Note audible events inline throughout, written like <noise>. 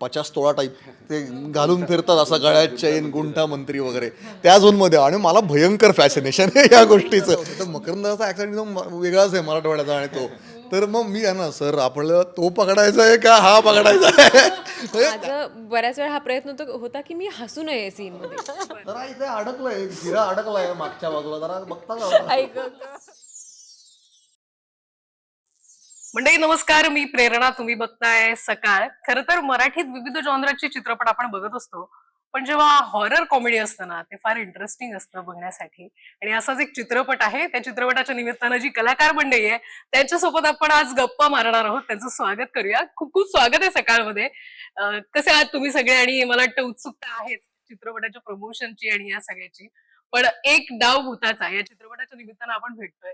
पचास तोळा टाईप ते घालून फिरतात असं गळ्यात चैन गुंठा मंत्री वगैरे. त्या झोनमध्ये आणि मला भयंकर फॅसिनेशन आहे या गोष्टीचं. <laughs> तर मकरंदाचा ऍक्सिडेंट एकदम वेगळाच आहे मराठवाड्याचा आणि तो. तर मग मी आहे ना सर आपल्याला तो पकडायचा आहे का हा पकडायचा आहे? <laughs> बऱ्याच वेळा हा प्रयत्न होतो होता की मी हसू नये सीन मध्ये. जरा इथे अडकलंय हिरा अडकलाय मागच्या बाजूला. जरा बघता का? <laughs> ऐक. मंडळी नमस्कार. मी प्रेरणा तुम्ही बघताय सकाळ. खर तर मराठीत विविध जॉनराचे चित्रपट आपण बघत असतो. पण जेव्हा हॉरर कॉमेडी असतं ना ते फार इंटरेस्टिंग असतं बघण्यासाठी. आणि असाच एक चित्रपट आहे. त्या चित्रपटाच्या निमित्तानं जी कलाकार मंडळी आहे त्यांच्यासोबत आपण आज गप्पा मारणार आहोत. त्यांचं स्वागत करूया. खूप खूप स्वागत आहे सकाळमध्ये. कसे आहात तुम्ही सगळे? आणि मला वाटतं उत्सुकता आहे चित्रपटाच्या प्रमोशनची आणि या सगळ्याची. पण एक डाव भूताचा या चित्रपटाच्या निमित्तानं आपण भेटतोय.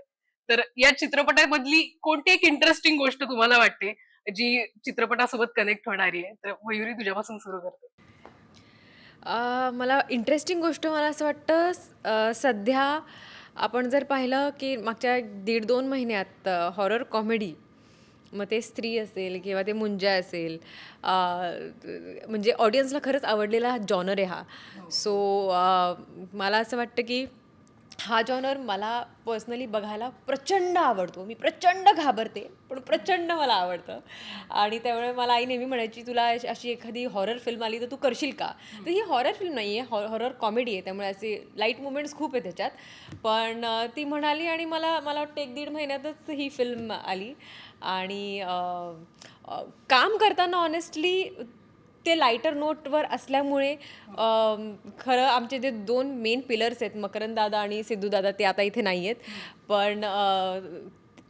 तर या चित्रपटामधली कोणती एक इंटरेस्टिंग गोष्ट तुम्हाला वाटते? जी चित्रपटासोबत कनेक्ट होणारी आहे. तर मयुरी तुझ्यापासून सुरू करते. मला इंटरेस्टिंग गोष्ट मला असं वाटतं सध्या आपण जर पाहिलं की मागच्या दीड दोन महिन्यात हॉरर कॉमेडी मग ते स्त्री असेल किंवा ते मुंजा असेल म्हणजे ऑडियन्सला खरंच आवडलेला जॉनर आहे हा. सो मला असं वाटतं की हा जॉनर मला पर्सनली बघायला प्रचंड आवडतो. मी प्रचंड घाबरते पण प्रचंड मला आवडतं. आणि त्यामुळे मला आई नेहमी म्हणायची तुला अशी एखादी हॉरर फिल्म आली तर तू करशील का? तर ही हॉरर फिल्म नाही आहे हॉ हॉरर कॉमेडी आहे. त्यामुळे असे लाइट मुमेंट्स खूप आहे त्याच्यात. पण ती म्हणाली आणि मला मला वाटतं एक दीड महिन्यातच ही फिल्म आली. आणि काम करताना ऑनेस्टली ते लाईटर नोटवर असल्यामुळे खरं आमचे जे दोन मेन पिलर्स आहेत मकरंद दादा आणि सिद्धू दादा ते आता इथे नाही आहेत पण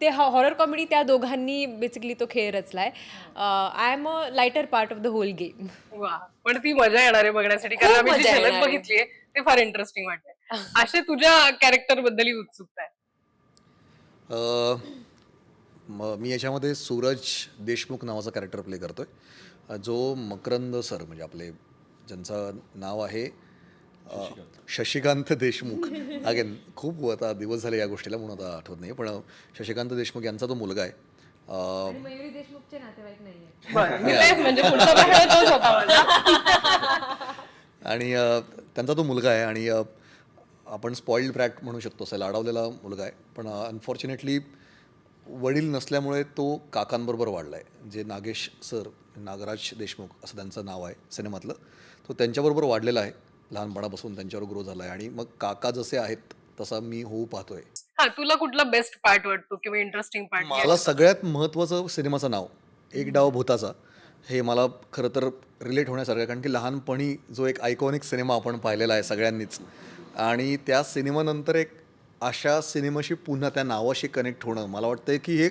ते हॉरर कॉमेडी त्या दोघांनी बेसिकली तो खेळ रचलाय. I am a lighter part of the whole game वा. पण ती मजा येणार आहे बघण्यासाठी कारण खूप आम्ही जी मजा झलक आहे. बघितलीये ते फार इंटरेस्टिंग वाटते असे तुझ्या कॅरेक्टरबद्दल उत्सुकता आहे. अ, म- मी याच्यामध्ये सूरज देशमुख नावाचा कॅरेक्टर प्ले करतोय. जो मकरंद सर म्हणजे आपले ज्यांचं नाव आहे शशिकांत देशमुख. अगेन खूप आता दिवस झाले या गोष्टीला म्हणून आता आठवत नाही पण शशिकांत देशमुख यांचा तो मुलगा आहे. म्हणजे. आणि अ, त्यांचा तो मुलगा आहे आणि आपण स्पॉइल्ड ब्रॅट म्हणू शकतो असं लाडावलेला मुलगा आहे. पण अनफॉर्च्युनेटली वडील नसल्यामुळे तो काकांबरोबर वाढला आहे जे नागेश सर नागराज देशमुख असं त्यांचं नाव आहे सिनेमातलं. तो त्यांच्याबरोबर वाढलेला आहे. लहानपणापासून त्यांच्यावर ग्रो झाला आहे आणि मग काका जसे आहेत तसा मी होऊ पाहतोय. हा तुला कुठला बेस्ट पार्ट वाटतो किंवा इंटरेस्टिंग पार्ट मला सगळ्यात महत्त्वाचं सिनेमाचं नाव एक डाव भूताचा हे मला खरं तर रिलेट होण्यासारखं कारण की लहानपणी जो एक आयकॉनिक सिनेमा आपण पाहिलेला आहे सगळ्यांनीच. आणि त्या सिनेमानंतर एक अशा सिनेमाशी पुन्हा त्या नावाशी कनेक्ट होणं मला वाटतं की हे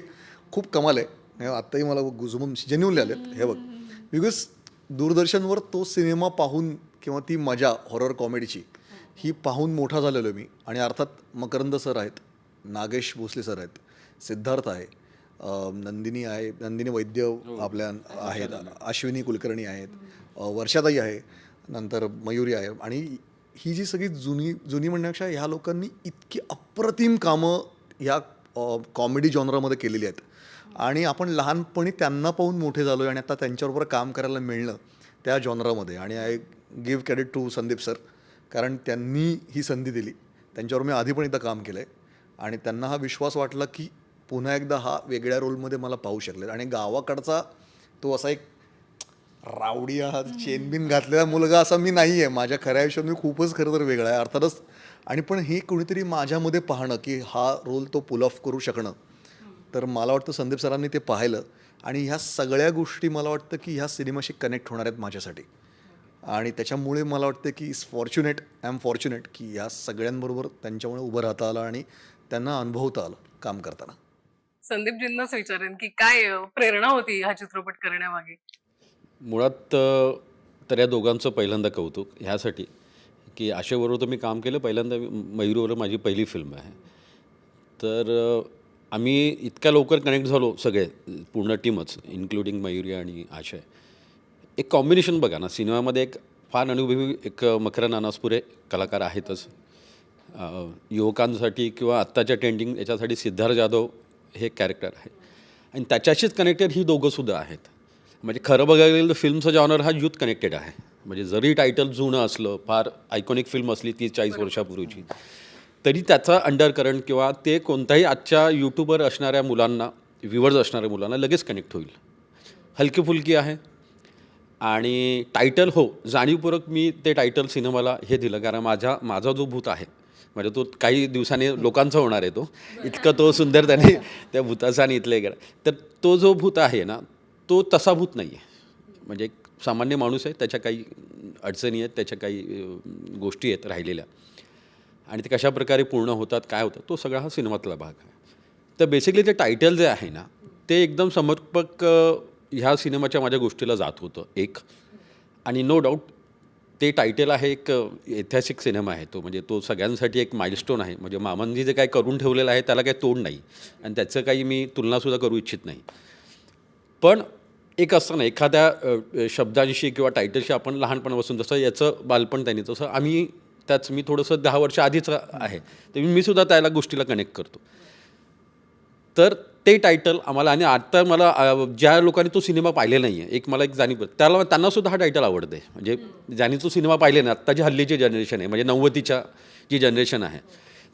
खूप कमाल आहे. आत्ताही मला गुजूम जेन्युनली आलेत हे बघ. बिकॉज दूरदर्शनवर तो सिनेमा पाहून किंवा ती मजा हॉरर कॉमेडीची ही पाहून मोठा झालेलो मी. आणि अर्थात मकरंद सर आहेत नागेश भोसले सर आहेत सिद्धार्थ आहे नंदिनी आहे नंदिनी वैद्य आपल्या आहेत अश्विनी कुलकर्णी आहेत वर्षाताई आहे नंतर मयुरी आहे. आणि ही जी सगळी जुनी जुनी म्हणण्यापेक्षा ह्या लोकांनी इतकी अप्रतिम कामं ह्या कॉमेडी जॉनरामध्ये केलेली आहेत. आणि आपण लहानपणी त्यांना पाहून मोठे झालो आणि आता त्यांच्याबरोबर काम करायला मिळणं त्या जॉनरामध्ये. आणि I give credit to Sandeep sir कारण त्यांनी ही संधी दिली. त्यांच्यावर मी आधी पण एकदा काम केलं आहे आणि त्यांना हा विश्वास वाटला की पुन्हा एकदा हा वेगळ्या रोलमध्ये मला पाहू शकले आणि गावाकडचा तो असा एक रावडी हा चेनबिन घातलेला मुलगा असा मी नाही आहे माझ्या खऱ्या आयुष्यात मी खूपच खरं तर वेगळा आहे. अर्थातच आणि पण हे कोणीतरी माझ्यामध्ये पाहणं की हा रोल तो पुल ऑफ करू शकणं. तर मला वाटतं संदीप सरांनी ते पाहिलं आणि ह्या सगळ्या गोष्टी मला वाटतं की ह्या सिनेमाशी कनेक्ट होणार आहेत माझ्यासाठी. आणि त्याच्यामुळे मला वाटतं की is fortunate I am fortunate की या सगळ्यांबरोबर त्यांच्यामुळे उभं राहता आलं आणि त्यांना अनुभवता आलं काम करताना. संदीपजींनाच विचारेन की काय प्रेरणा होती हा चित्रपट करण्यामागे? मुळात तर या दोघांचं पहिल्यांदा कौतुक ह्यासाठी की आशेबरोबर तर मी काम केलं. पहिल्यांदा मयुरीबरोबर माझी पहिली फिल्म आहे. तर आम्ही इतक्या लवकर कनेक्ट झालो सगळे पूर्ण टीमच इन्क्लुडिंग मयुरी आणि आशय. एक कॉम्बिनेशन बघा ना सिनेमामध्ये एक फार अनुभवी एक मकरन अनासपुरे कलाकार आहेतच. युवकांसाठी किंवा आत्ताच्या ट्रेंडिंग याच्यासाठी सिद्धार्थ जाधव हे कॅरेक्टर आहे. आणि त्याच्याशीच कनेक्टेड ही दोघंसुद्धा आहेत. म्हणजे खरं बघायला गेलं तर फिल्मचा जॉनर हा यूथ कनेक्टेड आहे. म्हणजे जरी टायटल जुनं असलं फार आयकॉनिक फिल्म असली तीस चाळीस वर्षापूर्वीची तरी त्याचा अंडरकरंट किंवा ते कोणत्याही आजच्या यूट्यूबवर असणाऱ्या मुलांना व्ह्युअर्स असणाऱ्या मुलांना लगेच कनेक्ट होईल. हलकी फुलकी आहे. आणि टायटल हो जाणीवपूर्वक मी ते टायटल सिनेमाला हे दिलं कारण माझ्या माझा जो भूत आहे म्हणजे तो काही दिवसांनी लोकांचा होणार आहे तो. इतकं तो सुंदर त्याने त्या भूताचा आणि इथले गेला. तर तो जो भूत आहे ना तो तसा भूत नाही आहे म्हणजे एक सामान्य माणूस आहे त्याच्या काही अडचणी आहेत त्याच्या काही गोष्टी आहेत राहिलेल्या. आणि ते कशा प्रकारे पूर्ण होतात काय होतं तो सगळा हा सिनेमातला भाग आहे. तर बेसिकली ते टायटल जे आहे ना ते एकदम समर्पक ह्या सिनेमाच्या माझ्या गोष्टीला जात होतं एक. आणि नो डाऊट ते टायटल आहे एक ऐतिहासिक सिनेमा आहे तो म्हणजे तो सगळ्यांसाठी एक माइलस्टोन आहे. म्हणजे मामांनी जे काय करून ठेवलेलं आहे त्याला काही तोड नाही. आणि त्याचं काही मी तुलनासुद्धा करू इच्छित नाही. पण एक असतं ना एखाद्या शब्दांशी किंवा टायटलशी आपण लहानपणापासून जसं याचं बालपण त्यांनी तसं आम्ही त्याच मी थोडंसं दहा वर्ष आधीच आहे. तर मी सुद्धा त्याला गोष्टीला कनेक्ट करतो. तर ते टायटल आम्हाला आणि आता मला ज्या लोकांनी तो सिनेमा पाहिलेला नाही आहे एक मला एक जाणीव त्याला त्यांनासुद्धा हा टायटल आवडते म्हणजे ज्यांनी तो सिनेमा पाहिले ना आत्ताची हल्लीची जनरेशन आहे म्हणजे नव्वदीच्या जी जनरेशन आहे.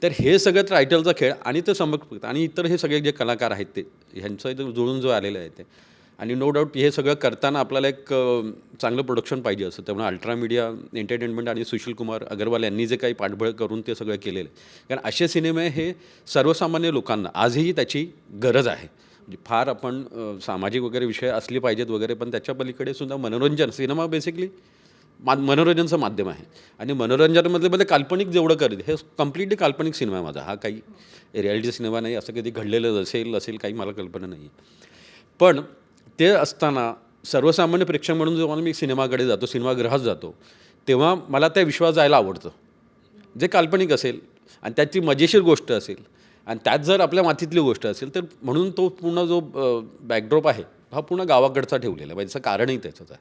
तर हे सगळं टायटलचा खेळ आणि ते समर्पित आणि इतर हे सगळे जे कलाकार आहेत ते ह्यांचं जुळून जो आलेलं आहे ते आणि नो डाऊट हे सगळं करताना आपल्याला एक चांगलं प्रोडक्शन पाहिजे असं. त्यामुळे अल्ट्रा मीडिया एंटरटेनमेंट आणि सुशील कुमार अगरवाल यांनी जे काही पाठबळ करून ते सगळं केलेलं आहे. कारण असे सिनेमे हे सर्वसामान्य लोकांना आजही त्याची गरज आहे. म्हणजे फार आपण सामाजिक वगैरे विषय असले पाहिजेत वगैरे पण त्याच्या पलीकडे सुद्धा मनोरंजन सिनेमा बेसिकली मा मनोरंजनचं माध्यम आहे. आणि मनोरंजनामधले मध्ये काल्पनिक जेवढं करेल हे कम्प्लिटली काल्पनिक सिनेमा आहे माझा. हा काही रियालिटी सिनेमा नाही असं कधी घडलेलं असेल असेल काही मला कल्पना नाही पण ते असताना सर्वसामान्य प्रेक्षक म्हणून जेव्हा मी सिनेमाकडे जातो सिनेमागृहात जातो तेव्हा मला त्या विश्वास जायला आवडतं. जे काल्पनिक असेल आणि त्याची मजेशीर गोष्ट असेल आणि त्यात जर आपल्या मातीतली गोष्ट असेल तर म्हणून तो पूर्ण जो बॅकड्रॉप आहे हा पूर्ण गावाकडचा ठेवलेला आहे. म्हणजे त्याचं कारणही त्याचंच आहे.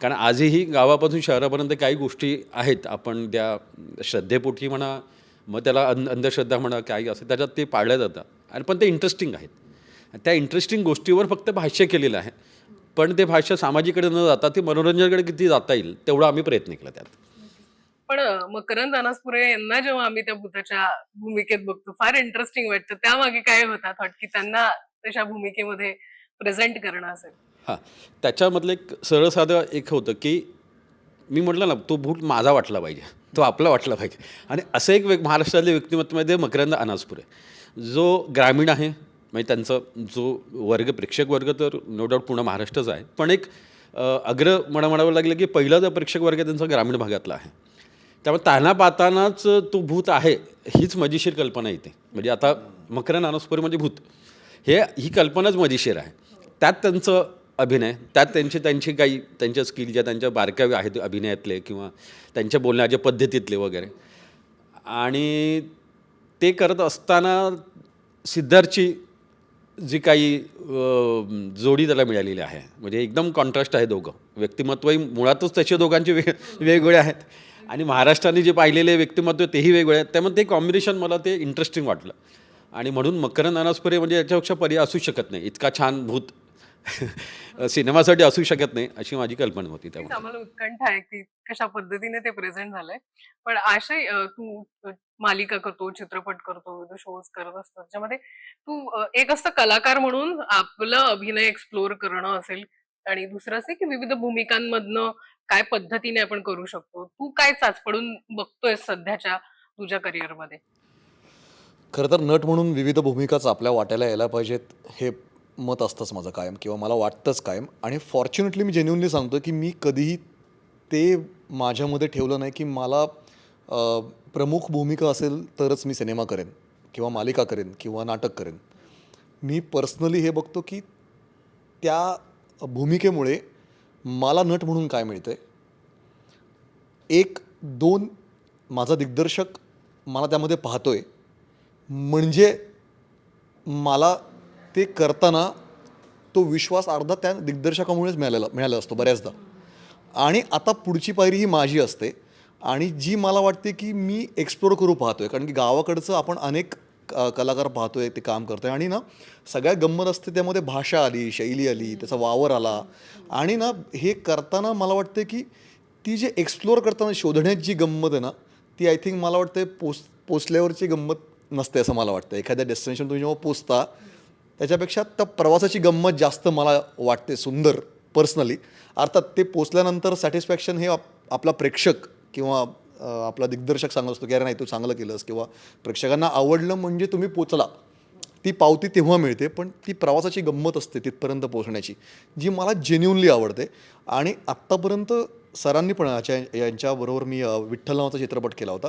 कारण आजही गावापासून शहरापर्यंत काही गोष्टी आहेत. आपण त्या श्रद्धेपोटी म्हणा मग त्याला अंध अंधश्रद्धा म्हणा काही असेल त्याच्यात ते पाळल्या जातात. आणि पण ते इंटरेस्टिंग आहेत. त्या इंटरेस्टिंग गोष्टीवर फक्त भाष्य केलेलं आहे. पण ते भाष्य सामाजिकडे न जाता ते मनोरंजनाकडे किती जाता येईल तेवढा आम्ही प्रयत्न केला त्यात. पण मकरंद अनासपुरे यांना जेव्हा आम्ही त्या भूताच्या भूमिकेत बघतो फार इंटरेस्टिंग वाटतं. त्यामागे काय होता थॉट की त्यांना तशा भूमिकेमध्ये प्रेझेंट करणं असेल. हां. त्याच्यामधलं एक सरळ साधं एक होतं की मी म्हटलं ना तो भूत माझा वाटला पाहिजे. तो आपला वाटला पाहिजे. आणि असं एक व्यक् महाराष्ट्रातले व्यक्तिमत्वमध्ये मकरंद अनासपुरे. जो ग्रामीण आहे म्हणजे त्यांचा जो वर्ग प्रेक्षक वर्ग तर नो डाऊट पूर्ण महाराष्ट्रच आहे. पण एक अग्र म्हणा म्हणावं लागलं की पहिला जो प्रेक्षक वर्ग आहे त्यांचा ग्रामीण भागातला आहे. त्यामुळे ताना पाहतानाच तो भूत आहे हीच मजेशीर कल्पना येते म्हणजे आता मकरा अनासपुरे म्हणजे भूत. हे ही कल्पनाच मजेशीर आहे. त्यात त्यांचं अभिनय त्यात त्यांचे त्यांची काही त्यांच्या स्किल ज्या त्यांच्या बारक्या आहेत अभिनयातले किंवा त्यांच्या बोलण्याच्या पद्धतीतले वगैरे. आणि ते करत असताना सिद्धार्थची जी काही जोडी त्याला मिळालेली आहे. म्हणजे एकदम कॉन्ट्रास्ट आहे दोघं. व्यक्तिमत्वही मुळातच त्याचे दोघांचे वेग वेगवेगळे आहेत. आणि महाराष्ट्राने जे पाहिलेले व्यक्तिमत्व तेही वेगळे आहेत. त्यामुळे ते कॉम्बिनेशन मला ते इंटरेस्टिंग वाटलं. आणि म्हणून मकरंद अनासपुरे म्हणजे याच्यापेक्षा पर्याय असू शकत नाही. इतका छान भूत <laughs> सिनेमासाठी असू शकत नाही अशी माझी कल्पना होती त्यामुळे. आम्हाला उत्कंठा आहे की कशा पद्धतीने ते प्रेझेंट झालंय. पण आशय तू मालिका करतो चित्रपट करतो विविध शोज करत असतो त्याच्यामध्ये तू एक असतं कलाकार म्हणून आपलं अभिनय एक्सप्लोर करणं असेल आणि दुसरं असेल की विविध भूमिकांमधनं काय पद्धतीने आपण करू शकतो. तू काय चाचपडून बघतोय सध्याच्या तुझ्या करिअरमध्ये खरं तर नट म्हणून विविध भूमिकाच आपल्या वाट्याला यायला पाहिजेत हे मत असतंच माझं कायम किंवा मला वाटतंच कायम. आणि फॉर्च्युनेटली मी जेन्युनली सांगतो की मी कधीही ते माझ्यामध्ये ठेवलं नाही की मला प्रमुख भूमिका असेल तरच मी सिनेमा करेन किंवा मालिका करेन किंवा नाटक करेन. मी पर्सनली हे बघतो की त्या भूमिकेमुळे मला नट म्हणून काय मिळतं आहे एक दोन माझा दिग्दर्शक मला त्यामध्ये पाहतो आहे म्हणजे मला ते करताना तो विश्वास अर्धा त्या दिग्दर्शकामुळेच मिळालेला मिळाला असतो बऱ्याचदा. आणि आता पुढची पायरी ही माझी असते. आणि जी मला वाटते की मी एक्सप्लोर करू पाहतो आहे कारण की गावाकडचं आपण अनेक क- कलाकार पाहतोय ते काम करतोय. आणि ना सगळ्यात गंमत असते त्यामध्ये भाषा आली शैली आली त्याचा वावर आला. आणि ना हे करताना मला वाटतं की ती जे एक्सप्लोअर करताना शोधण्यात जी गंमत आहे ना ती आय थिंक मला वाटते पोच पोचल्यावरची गंमत नसते असं मला वाटतं. एखाद्या डेस्टिनेशन तुम्ही जेव्हा पोचता त्याच्यापेक्षा त्या प्रवासाची गंमत जास्त मला वाटते सुंदर पर्सनली अर्थात ते पोचल्यानंतर सॅटिस्फॅक्शन हे आप- आपला प्रेक्षक किंवा आपला दिग्दर्शक सांगत असतो की अरे नाही तू चांगलं केलंस किंवा प्रेक्षकांना आवडलं म्हणजे तुम्ही पोचला. ती पावती तेव्हा मिळते पण ती प्रवासाची गंमत असते तिथपर्यंत पोहोचण्याची जी मला जेन्युनली आवडते. आणि आत्तापर्यंत सरांनी पण याच्या यांच्याबरोबर मी विठ्ठल नावाचा चित्रपट केला होता.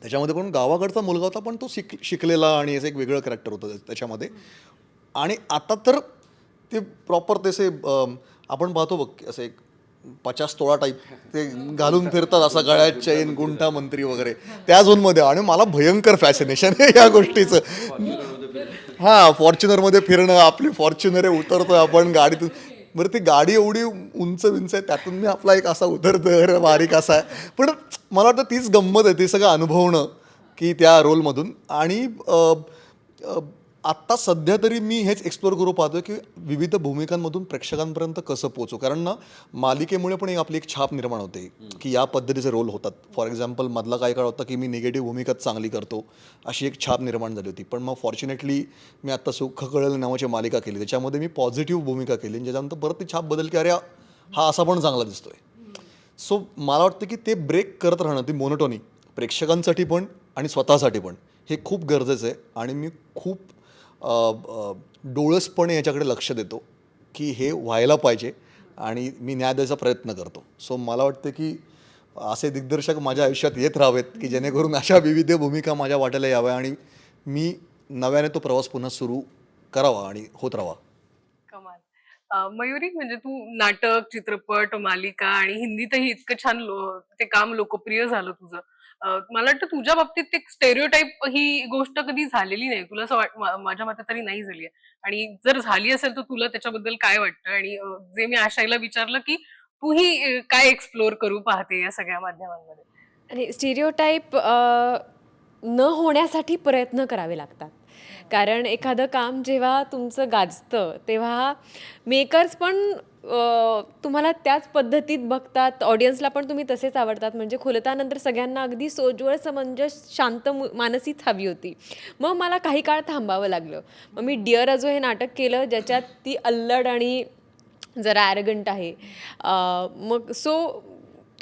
त्याच्यामध्ये पण गावाकडचा मुलगा होता पण तो शिक शिकलेला आणि असं एक वेगळं कॅरेक्टर होतं त्याच्यामध्ये. आणि आता तर ते प्रॉपर तसे आपण पाहतो बघ असं एक पचास तोळा टाईप ते घालून फिरतात असा गळ्यात चैन गुंठा मंत्री वगैरे. त्या झोनमध्ये. आणि मला भयंकर फॅसिनेशन आहे या गोष्टीचं. हां फॉर्च्युनरमध्ये फिरणं आपली फॉर्च्युनर आहे उतरतोय आपण गाडीतून. बरं ती गाडी एवढी उंच विंच आहे त्यातून मी आपला एक असा उतरतो बारीक असा आहे. पण मला वाटतं तीच गंमत आहे ती सगळं अनुभवणं की त्या रोलमधून आणि आत्ता सध्या तरी मी हेच एक्सप्लोअर करू पाहतो की विविध भूमिकांमधून प्रेक्षकांपर्यंत कसं पोचू कारण ना मालिकेमुळे पण एक आपली एक छाप निर्माण होते की या पद्धतीचे रोल होतात. फॉर एक्झाम्पल मधला काही काळ होता की मी निगेटिव्ह भूमिकाच चांगली करतो अशी एक छाप निर्माण झाली होती. पण मग फॉर्च्युनेटली मी आत्ता सुख कळलं नावाची मालिका केली. त्याच्यामध्ये मी पॉझिटिव्ह भूमिका केली. आणि ज्याच्यानंतर परत ती छाप बदल की अरे हा असा पण चांगला दिसतोय. सो मला वाटतं की ते ब्रेक करत राहणं ती मोनोटॉनी प्रेक्षकांसाठी पण आणि स्वतःसाठी पण हे खूप गरजेचं आहे. आणि मी खूप डोळसपणे याच्याकडे लक्ष देतो की हे व्हायला पाहिजे आणि मी न्याय द्यायचा प्रयत्न करतो. सो मला वाटतं की असे दिग्दर्शक माझ्या आयुष्यात येत राहावेत की जेणेकरून अशा विविध भूमिका माझ्या वाट्याला याव्या आणि मी नव्याने तो प्रवास पुन्हा सुरू करावा आणि होत राहावा. मयुरी म्हणजे तू नाटक चित्रपट मालिका आणि हिंदीतही इतकं छान ते काम लोकप्रिय झालं तुझं. मला वाटतं तुझ्या बाबतीत एक स्टेरिओटाईप ही गोष्ट कधी झालेली नाही. तुला असं वाट माझ्या मते तरी नाही झाली आणि जर झाली असेल तर तुला त्याच्याबद्दल काय वाटतं? आणि जे मी आशाईला विचारलं की तूही काय एक्सप्लोअर करू पाहते या सगळ्या माध्यमांमध्ये? आणि स्टेरिओटाईप न होण्यासाठी प्रयत्न करावे लागतात. कारण एखादं काम जेव्हा तुमचं गाजतं तेव्हा मेकर्स पण तुम्हाला त्याच पद्धतीत बघतात. ऑडियन्सला पण तुम्ही तसेच आवडतात. म्हणजे खुलतानंतर सगळ्यांना अगदी सोज्वळ समंजस शांत मु- मानसीच हवी होती. मग मला काही काळ थांबावं लागलं. मग मी डिअर अजो हे नाटक केलं ज्याच्यात ती अल्लड आणि जरा ॲरगंट आहे. मग सो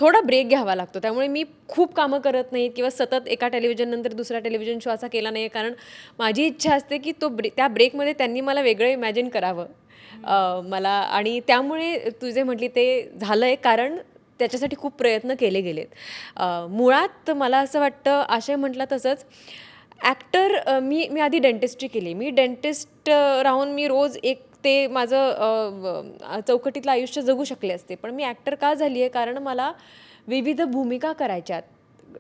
थोडा ब्रेक घ्यावा लागतो. त्यामुळे मी खूप कामं करत नाही किंवा सतत एका टेलिव्हिजननंतर दुसरा टेलिव्हिजन शो असा केला नाही कारण माझी इच्छा असते की तो ब्रे त्या ब्रेकमध्ये त्यांनी मला वेगळं इमॅजिन करावं. मला आणि त्यामुळे तुझे म्हटली ते झालं आहे कारण त्याच्यासाठी खूप प्रयत्न केले गेलेत. मुळात मला असं वाटतं आशय म्हटलं तसंच ॲक्टर मी मी आधी डेंटिस्ट्री केली. मी डेंटिस्ट राहून मी रोज एक ते माझं चौकटीतलं आयुष्य जगू शकले असते. पण मी ॲक्टर का झाली आहे? कारण मला विविध भूमिका करायच्यात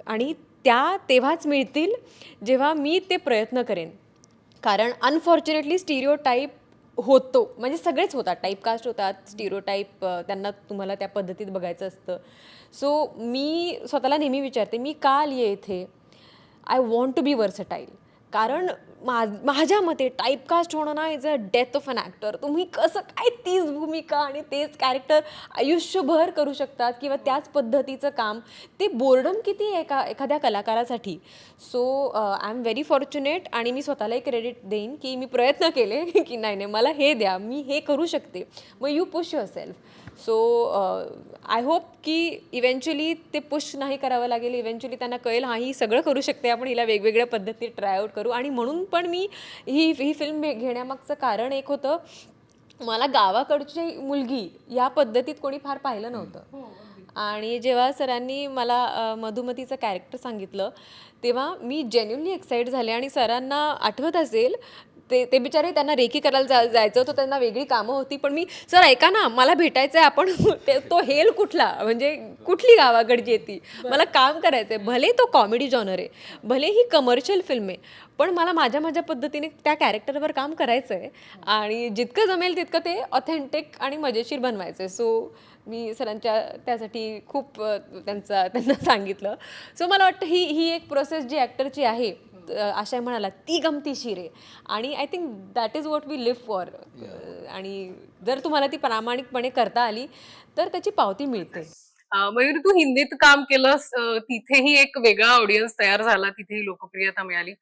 आणि त्या तेव्हाच मिळतील जेव्हा मी ते प्रयत्न करेन. कारण अनफॉर्च्युनेटली स्टिरिओ टाईप होतो. म्हणजे सगळेच होतात. टाईपकास्ट होतात. स्टिरोटाईप त्यांना तुम्हाला त्या पद्धतीत बघायचं असतं. सो मी स्वतःला नेहमी विचारते मी का आली आहे इथे? I want to be versatile कारण मा माझ्या मते टाईपकास्ट होणं ना is a death of an actor तुम्ही कसं काय तीच भूमिका आणि तेच कॅरेक्टर आयुष्यभर करू शकतात किंवा त्याच पद्धतीचं काम ते बोर्डम किती आहे एका एखाद्या कलाकारासाठी? So I am very fortunate आणि मी स्वतःलाही क्रेडिट देईन की मी प्रयत्न केले <laughs> की नाही नाही मला हे द्या मी हे करू शकते. मग you push your yourself so I hope eventually ते पुश नाही करावं लागेल. इव्हेंच्युअली त्यांना कळेल हा ही सगळं करू शकते आपण हिला वेगवेगळ्या पद्धती ट्राय आउट करू. आणि म्हणून पण मी ही ही फिल्म घेण्यामागचं कारण एक होतं मला गावाकडची मुलगी या पद्धतीत कोणी फार पाहिलं नव्हतं. आणि जेव्हा सरांनी मला मधुमतीचं कॅरेक्टर सांगितलं तेव्हा मी जेन्युनली एक्साइट झाले आणि सरांना आठवत असेल ते ते बिचारे त्यांना रेकी करायला जा जायचं होतं त्यांना वेगळी कामं होती पण मी सर ऐका ना मला भेटायचं आहे आपण. <laughs> ते तो हेल कुठला? म्हणजे कुठली गावाकडची आहे ती? मला काम करायचं आहे भले तो कॉमेडी जॉनर आहे भले ही कमर्शियल फिल्म आहे पण मला माझ्या माझ्या पद्धतीने त्या कॅरेक्टरवर काम करायचं आहे आणि जितकं जमेल तितकं ते ऑथेंटिक आणि मजेशीर बनवायचं आहे सो मी सरांच्या त्यासाठी खूप त्यांचा त्यांना सांगितलं. सो मला वाटतं ही ही एक प्रोसेस जी ॲक्टरची आहे आशय म्हणाला ती गमतीशीर आहे. आणि I think that is what we live for आणि जर तुम्हाला ती प्रामाणिकपणे करता आली तर त्याची पावती मिळते. मयूर तू हिंदीत काम केलंस तिथेही एक वेगळा ऑडियन्स तयार झाला तिथेही लोकप्रियता मिळाली.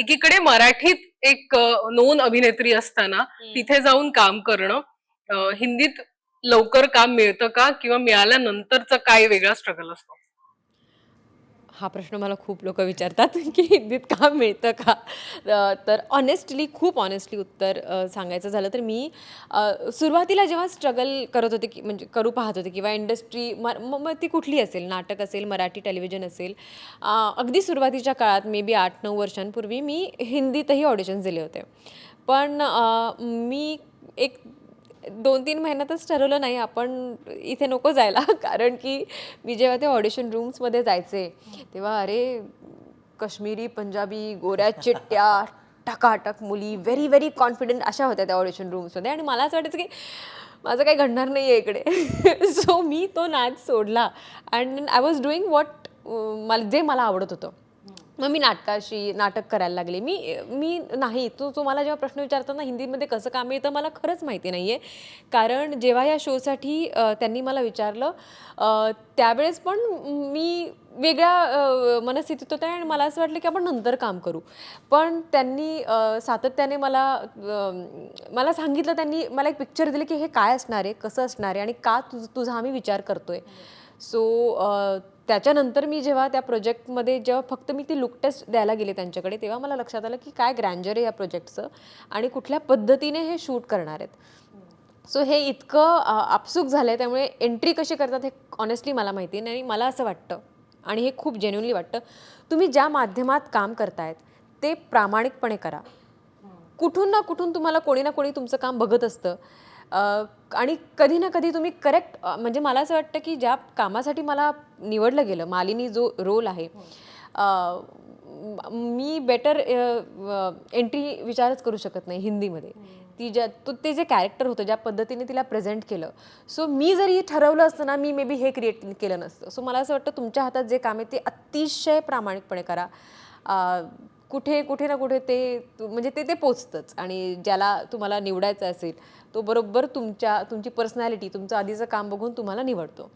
एकीकडे मराठीत एक नोन अभिनेत्री असताना तिथे जाऊन काम करणं हिंदीत लवकर काम मिळतं का? किंवा मिळाल्यानंतरचा काय वेगळा स्ट्रगल असतो? हा प्रश्न मला खूप लोक विचारतात <laughs> की हिंदीत काम मिळतं का? तर ऑनेस्टली खूप ऑनेस्टली उत्तर सांगायचं झालं तर मी सुरुवातीला जेव्हा स्ट्रगल करत होते की म्हणजे करू पाहत होते किंवा इंडस्ट्री म मग ती कुठली असेल? नाटक असेल मराठी टेलिव्हिजन असेल. अगदी सुरुवातीच्या काळात मे बी आठ नऊ वर्षांपूर्वी मी हिंदीतही ऑडिशन्स दिले होते. पण मी एक दोन तीन महिन्यातच ठरवलं नाही आपण इथे नको जायला. <laughs> कारण की मी जेव्हा ते ऑडिशन रूम्समध्ये जायचे तेव्हा अरे कश्मीरी पंजाबी गोऱ्या चिट्ट्या टकाटक मुली व्हेरी व्हेरी कॉन्फिडंट अशा होत्या त्या ऑडिशन रूम्समध्ये आणि मला असं वाटायचं की माझं काही घडणार नाही आहे इकडे. <laughs> सो मी तो नाच सोडला. And I was doing what मला जे मला आवडत होतं. मग मी नाटकाशी नाटक करायला लागले. मी मी नाही तू तुम्हाला मला जेव्हा प्रश्न विचारताना हिंदीमध्ये कसं काम येतं मला खरंच माहिती नाही आहे कारण जेव्हा या शोसाठी त्यांनी मला विचारलं त्यावेळेस पण मी वेगळ्या मनस्थितीत होते आणि मला असं वाटलं की आपण नंतर काम करू. पण त्यांनी सातत्याने मला मला सांगितलं त्यांनी मला एक पिक्चर दिलं की हे काय असणार आहे कसं असणार आहे आणि का तुझ तुझा आम्ही विचार करतो आहे सो त्याच्यानंतर मी जेव्हा त्या प्रोजेक्टमध्ये जेव्हा फक्त मी ती लुक टेस्ट द्यायला गेले त्यांच्याकडे तेव्हा मला लक्षात आलं की काय ग्रँजर आहे या प्रोजेक्टचं आणि कुठल्या पद्धतीने हे शूट करणार आहेत. सो हे इतकं आपसूक झालं आहे त्यामुळे एंट्री कशी करतात हे ऑनेस्टली मला माहिती नाही आणि मला असं वाटतं आणि हे खूप जेन्युनली वाटतं तुम्ही ज्या माध्यमात काम करतायत ते प्रामाणिकपणे करा. कुठून ना कुठून तुम्हाला कोणी ना कोणी तुमचं काम बघत असतं. आणि कधी ना कधी तुम्ही करेक्ट म्हणजे मला असं वाटतं की ज्या कामासाठी मला निवडलं गेलं मालिनी जो रोल आहे अ, म- बेटर एंट्री विचारच करू शकत नाही हिंदीमध्ये. ती ज्या तो ते जे कॅरेक्टर होतं ज्या पद्धतीने तिला प्रेझेंट केलं. सो मी जरी ठरवलं असतं ना मी मे बी हे क्रिएट केलं नसतं. सो मला असं वाटतं तुमच्या हातात जे काम आहे ते अतिशय प्रामाणिकपणे करा. कुठे कुठे ना कुठे ते तु- म्हणजे ते ते पोचतंच. आणि ज्याला तुम्हाला निवडायचं असेल तो बरोबर तुमच्या तुमची पर्सनॅलिटी तुमचं आधीचं काम बघून तुम्हाला निवडतो.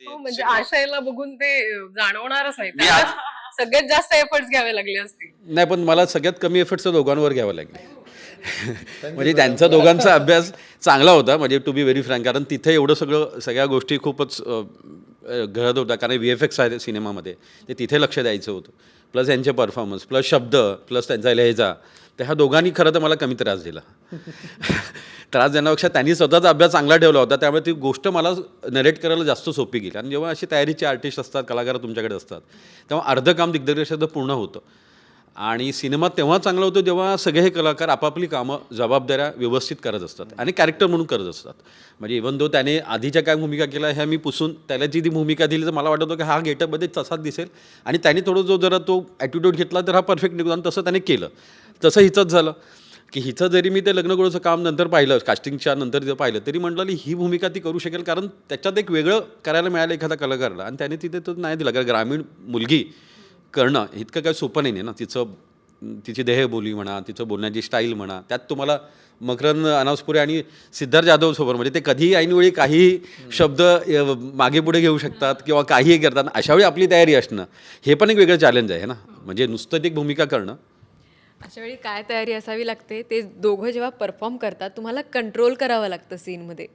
हो, म्हणजे आशयाला बघून ते जाणवणारच त्याला सगळ्यात जास्त एफर्ट्स घ्यावे लागले असतील. नाही पण मला सगळ्यात कमी एफर्ट्स दोघांवर घ्यावं लागले. म्हणजे त्यांचा दोघांचा अभ्यास चांगला होता म्हणजे टू बी व्हेरी फ्रँक कारण तिथे एवढं सगळं सगळ्या गोष्टी खूपच घडत होत्या. कारण व्ही एफ एक्स आहे सिनेमामध्ये. ते तिथे लक्ष द्यायचं होतं. प्लस यांचे परफॉर्मन्स प्लस शब्द प्लस त्यांचा लहेजा तर ह्या दोघांनी खरं तर मला कमी त्रास दिला. <laughs> त्रास देण्यापेक्षा त्यांनी स्वतःचा अभ्यास चांगला ठेवला होता त्यामुळे ती गोष्ट मला नरेट करायला जास्त सोपी गेली. आणि जेव्हा अशी तयारीचे आर्टिस्ट असतात कलाकार तुमच्याकडे असतात तेव्हा अर्धं काम दिग्दर्शनाचं पूर्ण होतं. आणि सिनेमा तेव्हा चांगला होतो जेव्हा सगळे हे कलाकार आपापली कामं जबाबदाऱ्या व्यवस्थित करत असतात आणि कॅरेक्टर म्हणून करत असतात. म्हणजे इवन दो त्याने आधीच्या काय भूमिका केल्या ह्या मी पुसून त्याला जी ती भूमिका दिली तर मला वाटत होतं की हा गेटअपमध्ये तसाच दिसेल. आणि त्याने थोडं जो जरा तो ॲटिट्यूड घेतला तर हा परफेक्ट निघून तसं त्याने केलं. तसं हिचंच झालं. की हिचं जरी मी ते लग्न करूचं काम नंतर पाहिलं कास्टिंगच्या नंतर जर पाहिलं तरी म्हटलं ही भूमिका ती करू शकेल. कारण त्याच्यात एक वेगळं करायला मिळालं एखादा कलाकाराला. आणि त्याने तिथे तो नाही दिला. कारण ग्रामीण मुलगी करणं इतकं काही सोपं नाही आहे ना. तिचं तिची देहबोली म्हणा तिचं बोलण्याची स्टाईल म्हणा त्यात तुम्हाला मकरंद अनासपुरे आणि सिद्धार्थ जाधव सोबत म्हणजे ते कधीही ऐनवेळी काही शब्द मागे पुढे घेऊ शकतात किंवा काहीही करतात अशावेळी आपली तयारी असणं हे पण एक वेगळं चॅलेंज आहे ना? म्हणजे नुसतं ती एक भूमिका करणं. अशा वेळी काय तयारी असावी लागते ते दोघं जेव्हा परफॉर्म करतात तुम्हाला कंट्रोल करावं लागतं सीनमध्ये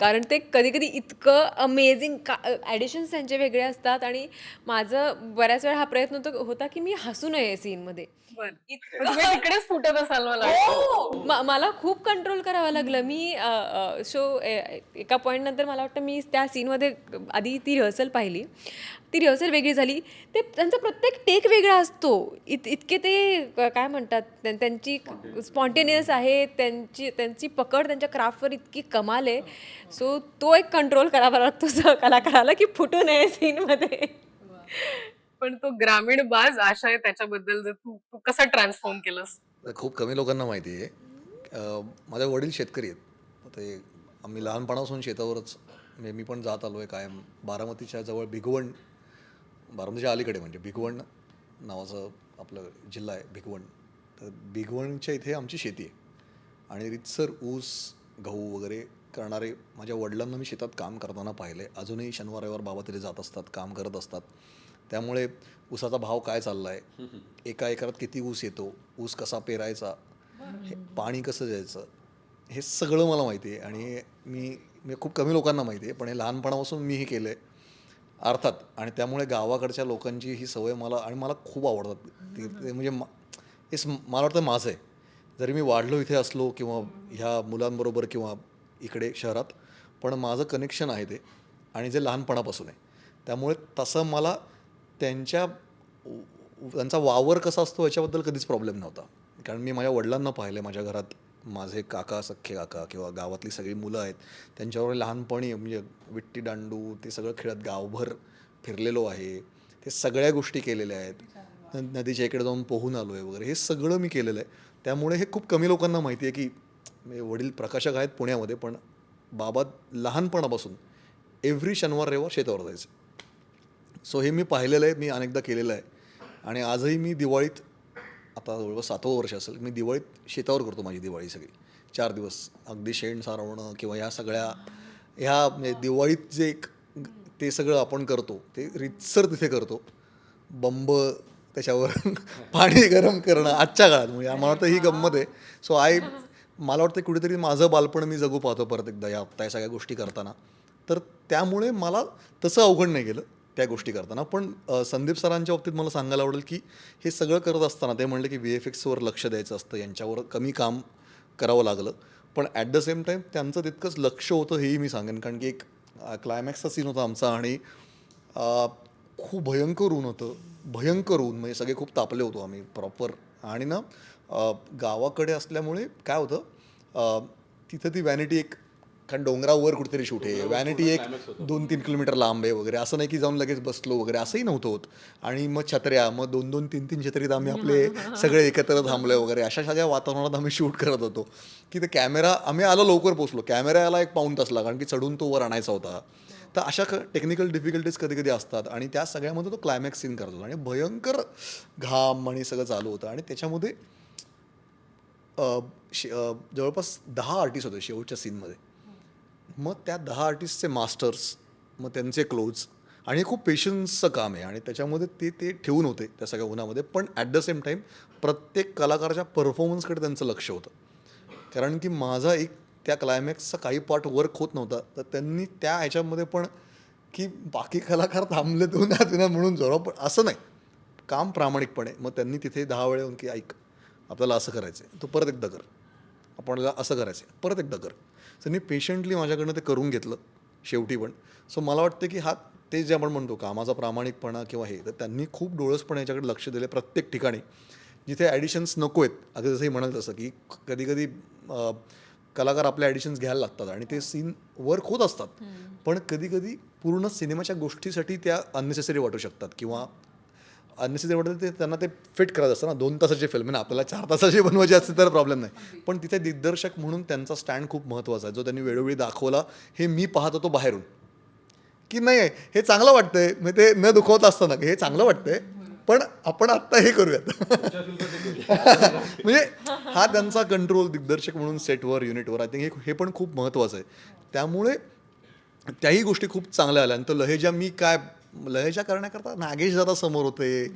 कारण ते कधी कधी इतकं अमेझिंग का ॲडिशन्स त्यांचे वेगळे असतात आणि माझं बऱ्याच वेळा हा प्रयत्न होतो होता की मी हसू नये सीनमध्ये. तुम्ही तिकडेच फुटत असाल मला. म- मला खूप कंट्रोल करावं लागलं मी शो एका पॉईंट नंतर मला वाटतं मी त्या सीनमध्ये आधी ती रिहर्सल पाहिली ती रिहर्सल वेगळी झाली. ते त्यांचा प्रत्येक टेक वेगळा असतो. इत इतके ते काय म्हणतात त्यां- त्यांची स्पॉन्टेनियस आहे त्यांची त्यांची पकड त्यांच्या क्राफ्टवर इतकी कमाल आहे. सो तो एक कंट्रोल करावा लागतो स- कलाकाराला की फुटू नये सीनमध्ये पण तो ग्रामीण बाज आशा आहे त्याच्याबद्दल जर तू तू कसं ट्रान्सफॉर्म केलंस? खूप कमी लोकांना माहिती आहे. माझे वडील शेतकरी आहेत. ते आम्ही लहानपणापासून शेतावरच म्हणजे मी पण जात आलो आहे कायम. बारामतीच्या जवळ भिगवण बारामतीच्या अलीकडे म्हणजे भिगवण नावाचं आपलं जिल्हा आहे भिगवण. तर भिगवणच्या इथे आमची शेती आहे. आणि रितसर ऊस गहू वगैरे करणारे माझ्या वडिलांना मी शेतात काम करताना पाहिले. अजूनही शनिवार रविवार बाबा तरी जात असतात काम करत असतात. त्यामुळे ऊसाचा भाव काय चालला आहे एका एकरात किती ऊस येतो? ऊस कसा पेरायचा? हे पाणी कसं द्यायचं? हे सगळं मला माहिती आहे. आणि मी मी खूप कमी लोकांना माहिती आहे पण हे लहानपणापासून मी हे केलं आहे अर्थात. आणि त्यामुळे गावाकडच्या लोकांची ही सवय मला आणि मला खूप आवडतात. ती ते म्हणजे मा- हे मला वाटतं माझं आहे. जरी मी वाढलो इथे असलो किंवा ह्या मुलांबरोबर किंवा इकडे शहरात पण माझं कनेक्शन आहे ते आणि जे लहानपणापासून आहे. त्यामुळे तसं मला त्यांच्या त्यांचा वावर कसा असतो याच्याबद्दल कधीच प्रॉब्लेम नव्हता. कारण मी माझ्या वडिलांना पाहिले माझ्या घरात. माझे काका सख्खे काका किंवा गावातली सगळी मुलं आहेत त्यांच्यावर लहानपणी म्हणजे विट्टी दांडू ते सगळं खेळत गावभर फिरलेलो आहे. ते सगळ्या गोष्टी केलेल्या आहेत. नदीच्या इकडे जाऊन पोहून आलो आहे वगैरे. हे सगळं मी केलेलं आहे. त्यामुळे हे खूप कमी लोकांना माहिती आहे की म्हणजे वडील प्रकाशक आहेत पुण्यामध्ये पण बाबा लहानपणापासून एव्हरी शनिवार रविवार शेतावर जायचं. सो हे मी पाहिलेलं आहे मी अनेकदा केलेलं आहे. आणि आजही मी दिवाळीत आता जवळपास सातवं वर्ष असेल. मी दिवाळीत शेतावर करतो माझी दिवाळी सगळी. चार दिवस. अगदी शेण सारवणं किंवा ह्या सगळ्या ह्या म्हणजे दिवाळीत जे एक ते सगळं आपण करतो ते रितसर तिथे करतो. बंब त्याच्यावर <laughs> पाणी गरम करणं आजच्या काळात. म्हणजे मला वाटतं ही गंमत आहे. सो आय मला वाटतं कुठेतरी माझं बालपण मी जगू पाहतो परत एकदा या त्या सगळ्या गोष्टी करताना. तर त्यामुळे मला तसं अवघड नाही गेलं. त्या गोष्टी करताना. पण संदीप सरांच्या बाबतीत मला सांगायला आवडेल की हे सगळं करत असताना ते म्हणले की व्ही एफ एक्सवर लक्ष द्यायचं असतं यांच्यावर कमी काम करावं लागलं. पण ॲट द सेम टाईम त्यांचं तितकंच लक्ष होतं हेही मी सांगेन. कारण की एक क्लायमॅक्सचा सीन होता आमचा आणि खूप भयंकर ऊन होतं. भयंकर ऊन. म्हणजे सगळे खूप तापले होतो आम्ही प्रॉपर आणि ना गावाकडे असल्यामुळे काय होतं तिथं ती व्हॅनिटी एक कारण डोंगरावर कुठेतरी शूट आहे. व्हॅनिटी एक दोन तीन किलोमीटर लांब आहे वगैरे. असं नाही की जाऊन लगेच बसलो वगैरे असंही नव्हतं होत. आणि मग छत्र्या मग दोन दोन तीन तीन छत्रीत आम्ही आपले <laughs> सगळे एकत्र थांबले वगैरे. अशा सगळ्या वातावरणात आम्ही शूट करत होतो. की ते कॅमेरा आम्ही आलो लवकर पोचलो कॅमेऱ्याला एक पाऊन तास लागला कारण की चढून तो वर आणायचा होता. तर अशा क टेक्निकल डिफिकल्टीज कधी कधी असतात. आणि त्या सगळ्यामध्ये तो क्लायमॅक्स सीन करतो आणि भयंकर घाम आणि सगळं चालू होतं. आणि त्याच्यामध्ये जवळपास दहा आर्टिस्ट होते शेवटच्या सीनमध्ये मग त्या दहा आर्टिस्टचे मास्टर्स मग त्यांचे क्लोज आणि हे खूप पेशन्सचं काम आहे. आणि त्याच्यामध्ये ते ते ठेवून होते त्या सगळ्या उन्हामध्ये. पण ॲट द सेम टाईम प्रत्येक कलाकाराच्या परफॉर्मन्सकडे त्यांचं लक्ष होतं. कारण की माझा एक त्या क्लायमॅक्सचा काही पार्ट वर्क होत नव्हता. तर त्यांनी त्या ह्याच्यामध्ये पण की बाकी कलाकार थांबले दोन ना म्हणून जोरा पण असं नाही. काम प्रामाणिकपणे. मग त्यांनी तिथे दहा वेळा येऊन की ऐक आपल्याला असं करायचं आहे तू परत एकदा कर. आपल्याला असं करायचं आहे. परत एकदा कर. त्यांनी पेशंटली माझ्याकडनं ते करून घेतलं शेवटी पण. सो मला वाटतं की हा ते जे आपण म्हणतो कामाचा प्रामाणिकपणा किंवा हे तर त्यांनी खूप डोळसपणे याच्याकडे लक्ष दिले प्रत्येक ठिकाणी. जिथे ॲडिशन्स नको आहेत अगदी जसंही म्हणाल तसं की कधी कधी कलाकार आपले ॲडिशन्स घ्यायला लागतात आणि ते सीन वर्क होत असतात. पण कधी कधी पूर्ण सिनेमाच्या गोष्टीसाठी त्या अननेसेसरी वाटू शकतात किंवा अननेसेसरी वाटतं ते त्यांना ते फिट करत असतं ना दोन तासाची फिल्म आहे ना आपल्याला चार तासाची बनवायची असते तर प्रॉब्लेम नाही. पण तिथे दिग्दर्शक म्हणून त्यांचा स्टँड खूप महत्त्वाचा आहे. जो त्यांनी वेळोवेळी दाखवला हे मी पाहत होतो बाहेरून. की नाही हे चांगलं वाटतंय म्हणजे ते न दुखवत असताना की हे चांगलं वाटतंय पण आपण आत्ता हे करूयात. <laughs> म्हणजे हा त्यांचा कंट्रोल दिग्दर्शक म्हणून सेटवर युनिटवर आय थिंक हे हे पण खूप महत्त्वाचं आहे. त्यामुळे त्याही गोष्टी खूप चांगल्या आल्या. आणि तो लहेजा मी काय लहेजा करण्याकरता नागेश दादा समोर होते.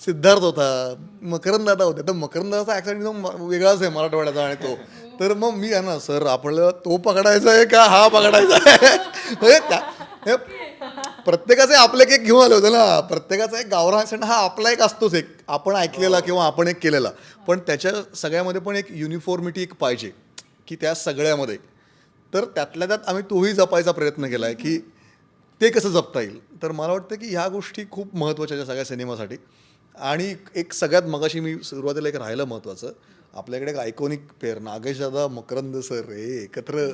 सिद्धार्थ होता. मकरंद दादा होते. तर मकरंद दादाचा ॲक्सिडेंट एकदम वेगळाच आहे मराठवाड्याचा आणि तो. तर मग मी आहे ना सर आपल्याला तो पकडायचा आहे का हा पकडायचा आहे? म्हणजे त्या हे प्रत्येकाचे आपले एक घेऊन आले होते ना. प्रत्येकाचा एक गावरा ॲक्सिडेंट हा आपला एक असतोच एक. आपण ऐकलेला किंवा आपण एक केलेला. पण त्याच्या सगळ्यामध्ये पण एक युनिफॉर्मिटी एक पाहिजे. की त्या सगळ्यामध्ये. तर त्यातल्या त्यात आम्ही तोही जपायचा प्रयत्न केला आहे की ते कसं जपता येईल? तर मला वाटतं की ह्या गोष्टी खूप महत्त्वाच्या आहेत सगळ्या सिनेमासाठी. आणि एक सगळ्यात मगाशी मी सुरुवातीला एक राहिलं महत्त्वाचं. आपल्याकडे एक आयकॉनिक पेअर नागेश दादा मकरंद सर हे एकत्र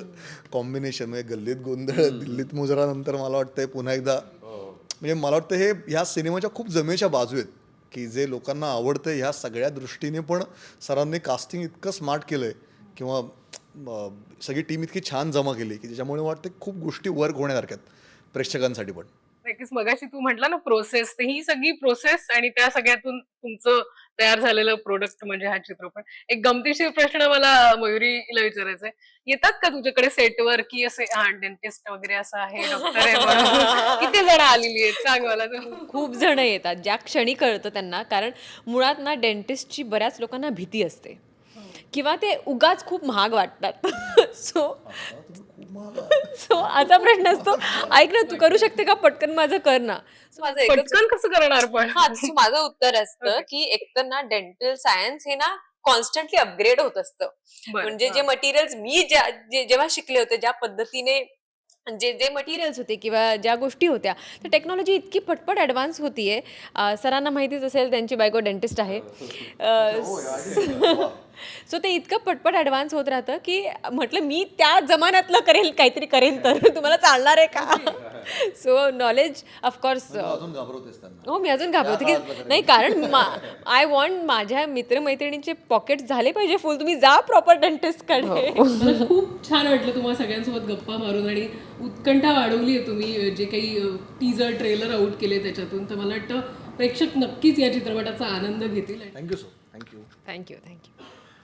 कॉम्बिनेशन म्हणजे गल्लीत गोंधळ दिल्लीत मुजरानंतर मला वाटतं पुन्हा एकदा म्हणजे मला वाटतं हे ह्या सिनेमाच्या खूप जमेच्या बाजू आहेत. की जे लोकांना आवडतं ह्या सगळ्या दृष्टीने पण सरांनी कास्टिंग इतकं स्मार्ट केलं आहे किंवा सगळी टीम इतकी छान जमा केली की ज्याच्यामुळे वाटते खूप गोष्टी वर्क होण्यासारख्या आहेत. प्रेक्षकांसाठी पण. नक्कीच मगाशी तू म्हटला ना प्रोसेस तर ही सगळी प्रोसेस आणि त्या सगळ्यातून तुमचं तयार झालेलं प्रोडक्ट म्हणजे हा चित्रपट. एक गमतीशीर प्रश्न मला मयुरीला विचारायचा आहे येतात का तुझ्याकडे सेटवर की असे हा डेंटिस्ट वगैरे असं आहे डॉक्टर आहे? किती जण आलेली आहेत सांग मला. जरा. खूप जण येतात ज्या क्षणी कळतं त्यांना कारण मुळात ना डेंटिस्टची बऱ्याच लोकांना भीती असते. किंवा ते उगाच खूप महाग वाटतात. <laughs> सो सो असा प्रश्न असतो ऐक ना तू करू शकते का? पटकन माझं कर ना. So माझं एकच पटकन कसं करणार पण? हा so माझं उत्तर असतं की एकतर ना डेंटल सायन्स हे ना कॉन्स्टंटली अपग्रेड होत असतं. म्हणजे जे हा. मटेरियल्स मी ज्या जे जेव्हा शिकले होते ज्या पद्धतीने जे जे मटेरियल्स होते किंवा ज्या गोष्टी होत्या तर टेक्नॉलॉजी इतकी पटपट ॲडव्हान्स होतीये. अं, सरांना माहितीच असेल त्यांची बायको डेंटिस्ट आहे. <laughs> <laughs> सो ते इतकं पटपट ॲडव्हान्स होत राहतं की म्हटलं मी त्या जमान्यातलं करेल काहीतरी करेन तर. <laughs> तुम्हाला चालणार आहे का? सो नॉलेज ऑफकोर्स हो मी अजून घाबरते की नाही कारण आय वॉन्ट माझ्या मित्रमैत्रिणींचे पॉकेट झाले पाहिजे फुल तुम्ही जा प्रॉपर डेंटिस्टकडे <laughs> मला खूप छान वाटलं तुम्हाला सगळ्यांसोबत गप्पा मारून आणि उत्कंठा वाढवली आहे तुम्ही जे काही टीजर ट्रेलर आउट केले त्याच्यातून. तर मला वाटतं प्रेक्षक नक्कीच या चित्रपटाचा आनंद घेतील. Thank you so thank you thank you thank you